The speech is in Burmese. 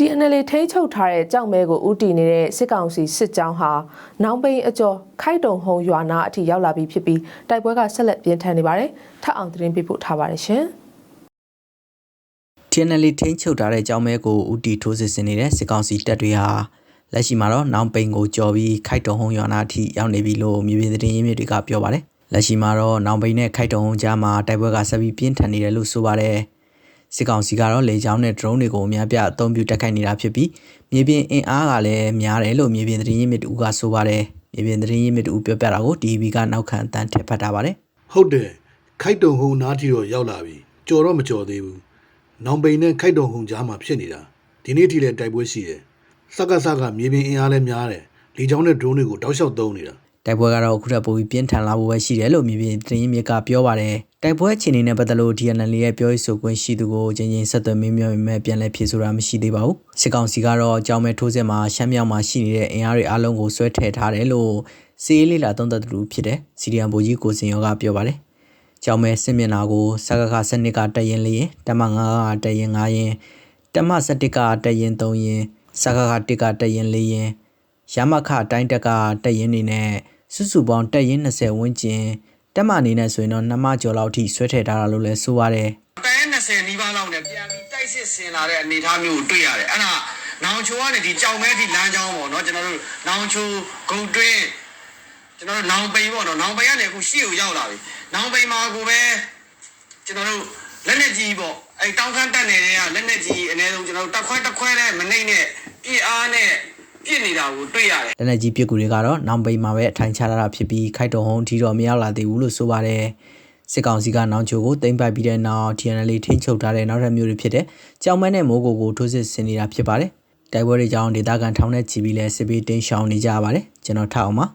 TNL ထိန်းချုပ်ထားတဲ့ကြောက်မဲကိုဥတီနေတဲ့စစ်ကောင်စီစစ်ကြောင်းဟာနောင်ပိန်အကျော်ခိုက်တုံဟုံရွာနာအထိရောက်လာပြီးဖြစ်ပြီးတိုက်ပွဲကဆက်လက်ပြင်းထန်နေပါတယ်။ထပ်အောင်သတင်းပေးပို့ထားပါတယ်ရှင်။ TNL ထိန်းချုပ်ထားတဲ့ကြောင်းမဲကိုဦးတီထိုးစစ်ဆင်နေတဲ့စစ်ကောင်စီတပ်တွေဟာလက်ရှိမှာတော့နောင်ပိန်ကိုကြော်ပြီးခိုက်တုံဟုံရွာနာအထိရောက်နေပြီလို့မြေပြင်သတင်းရင်းမြစ်တွေကပြောပါတယ်။လက်ရှိမှာတော့နောင်ပိန်နဲ့ခိုက်တုံဟုံကြားမှာတိုက်ပွဲကဆက်ပြီးပြင်းထန်နေတယ်လို့ဆိုပါတယ်။ စစ်ကောင်စီကတော့လေကြောင်းနဲ့ drone တွေကိုအများပြအသုံးပြုတိုက်ခိုက်နေတာဖြစ်ပြီးမြေပြင်အင်အားကလည်းများတယ်လို့မြေပြင်သတင်းရင်းမြစ်တူကဆိုပါတယ်။မြေပြင်သတင်းရင်းမြစ်တူပြောပြတာကို DB ကနောက်ခံအတန်းထည့်ဖတ်ထားပါတယ်။ဟုတ်တယ်ခိုက်တုံဟုံနားထီတော့ရောက်လာပြီကြော်တော့မကြော်သေးဘူးနောင်ပိန်နဲ့ခိုက်တုံဟုံကြားမှာဖြစ်နေတာဒီနေ့ထိလည်းတိုက်ပွဲရှိတယ်စက္ကစကမြေပြင်အင်အားလည်းများတယ်လေချောင်းနဲ့ drone တွေကိုတောက်လျှောက်သုံးနေတာ တိုက်ပွဲကတော့အခုထပ်ပိုပြီးပြင်းထန်လာဖို့ပဲရှိတယ်လို့မြေပြင်သတင်းရင်းမြစ်ကပြောပါတယ်တိုက်ပွဲအခြေအနေနဲ့ပတ်သက်လို့ DNL ရဲ့ပြောရေးဆိုခွင့်ရှိသူကိုချင်းချင်းဆက်သွယ်မေးမြန်းပေမဲ့ပြန်လည်ဖြေဆိုတာမရှိသေးပါဘူးစစ်ကောင်စီကတော့အကြောင်းမဲ့ထိုးစစ်မှာရှမ်းမြောက်မှာရှိနေတဲ့အင်အားတွေအလုံးကိုဆွဲထည့်ထားတယ်လို့စီးရေးလေးလာသုံးသက်သူဖြစ်တဲ့စီဒီအမ်ဘိုကြီးကိုစင်ရောကပြောပါတယ်ကြောင်မဲစစ်မျက်နာကိုစကခစနစ်ကတက်ရင်လေးရင်တမ9ကတက်ရင်9ရင်တမ17ကတက်ရင်3ရင်စကခ1ကတက်ရင်4ရင်ရမခတိုင်းတက်ကတက်ရင်နေနဲ့ စုစုပေါင်းတက်ရင်20ဝန်းကျင်တက်မအနေနဲ့ဆိုရင်တော့နှစ်မကျော်လောက်ထိဆွဲထည့်ထားတာလို့လည်းဆိုပါတယ်တန်20နီးပါးလောက်နဲ့ပြန်ပြီးတိုက်စစ်ဆင်လာတဲ့အနေအထားမျိုးကိုတွေ့ရတယ်အဲ့ဒါနောင်ချိုကနေဒီကြောင်မဲဒီလမ်းကြောင်းပေါ့နော်ကျွန်တော်တို့နောင်ချိုဂုံတွင်းကျွန်တော်တို့နောင်ပိန်ပေါ့နော်နောင်ပိန်ကနေအခုရှေ့ကိုရောက်လာပြီနောင်ပိန်မှာကိုပဲကျွန်တော်တို့လက်နဲ့ကြီးပေါ့အဲ့တောင်းခမ်းတက်နေတဲ့ကလက်နဲ့ကြီးအနည်းဆုံးကျွန်တော်တို့တက်ခွဲတက်ခွဲနဲ့မနှိမ့်နဲ့ပြည့်အားနဲ့ ပြည့်နေတာကိုတွေ့ရတယ်လက်နက်ကြီးပစ်ကူတွေကတော့နောင်ပိန်မှာပဲအထိုင်ချထားတာဖြစ်ပြီးခိုက်တုံဟုံအထီတော့မရောက်လာသေးဘူးလို့ဆိုပါတယ်စစ်ကောင်စီကနောင်ချိုကိုတင်ပိုက်ပြီးတဲ့နောက် TNL ထိန်းချုပ်ထားတဲ့နောက်ထပ်မျိုးတွေဖြစ်တဲ့ကြောင်မန်းနဲ့မိုးကိုကိုထိုးစစ်ဆင်နေတာဖြစ်ပါတယ်တိုက်ပွဲတွေကြောင့်ဒေသခံထောင်နဲ့ချီပြီးလဲစစ်ပေးတင်းရှောင်နေကြရပါတယ်ကျွန်တော်ထောက်အောင်ပါ